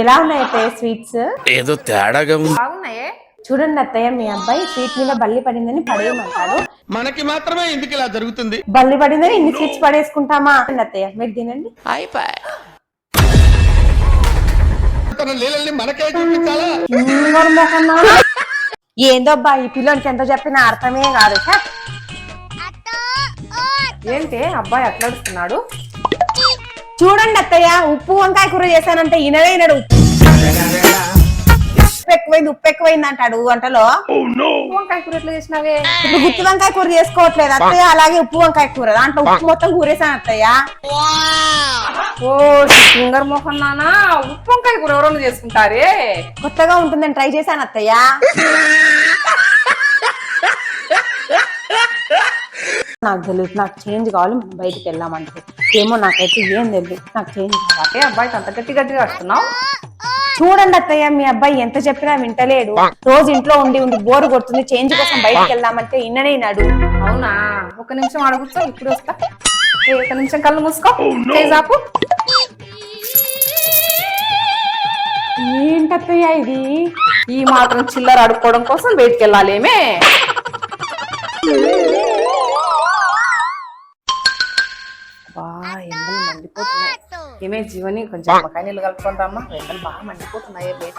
ఎలా ఉన్నాయి అత్తయ్య స్వీట్స్? ఏదో తేడాగా ఉంది. బాగున్నాయే? చూడండి అత్తయ్య మీ అబ్బాయి స్వీట్ మీద బల్లి పడిందని పడేయమంటాడు. మనకి మాత్రమే ఎందుకు ఇలా జరుగుతుంది? బల్లి పడిందని ఇన్ని స్వీట్స్ పడేసుకుంటామా? అండి అత్తయ్య మీరు తినండి. తన లీలల్ని మనకే చూపించాలా? ఇంగోరు మొఖన్నా. ఏందో అబ్బా ఈ పిల్లోనికి ఎంత చెప్పినా అర్థమే కాదు ఛ! ఏంటి? అబ్బాయి అట్లాడుస్తున్నాడు చూడండి అత్తయ్య ఉప్పు వంకాయ కూర చేశానంటే ఈయననే ఈనడు ఉప్పు ఎక్కువైంది ఉప్పు ఎక్కువైంది అంటాడు వంటలో. వంకాయ కూర ఎట్లా చేసినావే? ఇప్పుడు గుత్తి వంకాయ కూర చేసుకోవట్లేదు అత్తయ్య అలాగే ఉప్పు వంకాయ కూర. దాంట్లో ఉప్పు మొత్తం కూరేసాను అత్తయ్య. ఓ ఫింగర్ మోహన్ నానా. ఉప్పు వంకాయ కూర ఎవరైనా చేసుకుంటారే? కొత్తగా ఉంటుందని ట్రై చేశాను అత్తయ్య. నాకు తెలియదు నాకు చేంజ్ కావాలి మనం బయటికి వెళ్ళామంటే ఏమో నాకైతే ఏం తెలియదు నాకు చేంజ్ కావాలి. అంటే అబ్బాయికి అంత గట్టి గట్టిగా వస్తున్నావు చూడండి అత్తయ్య మీ అబ్బాయి ఎంత చెప్పినా వింటలేడు. రోజు ఇంట్లో ఉండి ఉండి బోరు కొడుతుంది చేంజ్ కోసం బయటికి వెళ్దామంటే ఇన్ననే నాడు అవునా? ఒక నిమిషం అడుగుతా ఇప్పుడు వస్తా. ఒక నిమిషం కళ్ళు మూసుకో. చేసాపు ఏంటత్తయ్య ఇది? ఈ మాత్రం చిల్లర అడుక్కోవడం కోసం బయటికి వెళ్ళాలేమే. బా ఎండలు మండిపోతున్నాయి. ఏమే జీవని కొంచెం నిమ్మకాయ నీళ్ళు కలుపుకుంటామా? ఎండలు బాగా మండిపోతున్నాయి బయట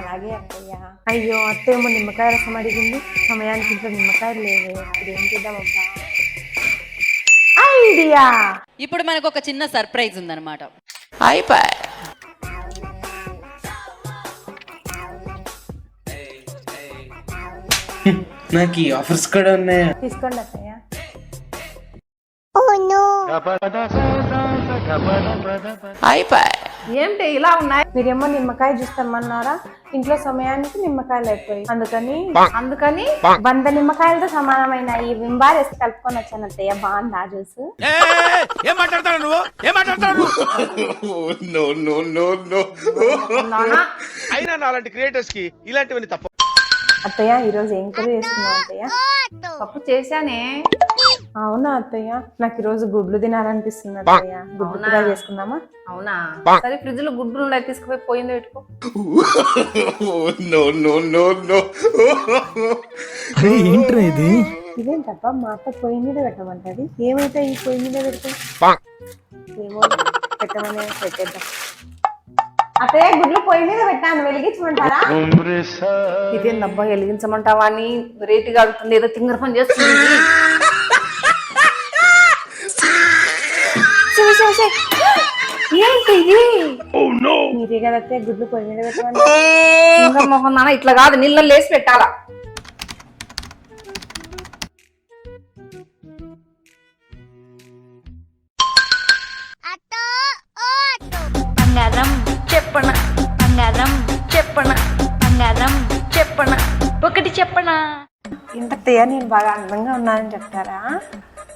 అలాగే అత్తయ్య. అయ్యో అత్తయ్య నిమ్మకాయ రసం అడిగింది. సమయానికి ఇంట్లో నిమ్మకాయలు లేవే. ఇప్పుడు ఏం చేద్దాం అబ్బా? ఐడియా! ఇప్పుడు మనకు ఒక చిన్న సర్ప్రైజ్ ఉందన్నమాట. నాకు ఈ ఆఫర్స్ కూడా ఉన్నాయా? తీసుకోండి అత్తయ్య. ఏంటి ఇలా ఉన్నాయి? మీరేమో నిమ్మకాయ జ్యూస్ తెమ్మన్నారా? ఇంట్లో సమయానికి నిమ్మకాయలు అయిపోయి అందుకని అందుకని వంద నిమ్మకాయలతో సమానమైన ఈ వింబార్ వేసి కలుపుకొని వచ్చాను అత్తయ్య. బాగుందా జ్యూస్? ఏం మాట్లాడతాడు నువ్వు? ఏం మాట్లాడతాడు నానా? అయినా నాలాంటి క్రియేటర్స్కి ఇలాంటివన్నీ తప్ప అత్తయ్య ఈరోజు ఏం కర్రీ చేస్తున్నావు అత్తయ్య? పప్పు చేశానే. అవునా అత్తయ్య? నాకు ఈరోజు గుడ్లు తినాలనిపిస్తుంది అత్తయ్య. గుడ్లు కూడా చేసుకుందామా? అవునా? సరే ఫ్రిడ్జ్లో గుడ్లు ఉన్నాయి తీసుకుపోయి పోయింది పెట్టుకో. ఏంట్రా ఇది? ఇదేంటబ్బా మా అత్త పొయ్యి మీద పెట్టమంటది ఏమైతే ఈ పొయ్యి మీద పెడితే? ఏమో పెట్టమని పెట్టేద్దాం. అత్తయ్య గుడ్లు పొయ్యి మీద పెట్టాను వెలిగించమంటారా? ఇదేందబ్బా వెలిగించమంటావా అని వెరైటీగా అడుగుతుంది ఏదో తింగర పని చేస్తుంది. చూ. ఏంటి ఇది? మీరే కదా గుడ్లు పొయ్యి మీద తింగర మొహం నాన్న ఇట్లా కాదు నీళ్ళ లేసి పెట్టాలా? బంగారం చెప్పన బంగారం చెప్పన బంగారం చెప్పన ఒకటి చెప్పనా? ఏంటత్తయ్య నేను బాగా అందంగా ఉన్నానని చెప్తారా?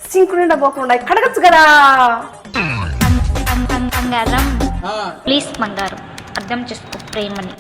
సింకు నిండా పోకుండా కడగచ్చు కదా? బంగారం. ప్లీజ్ బంగారం. అర్థం చేసుకో ప్రేమని.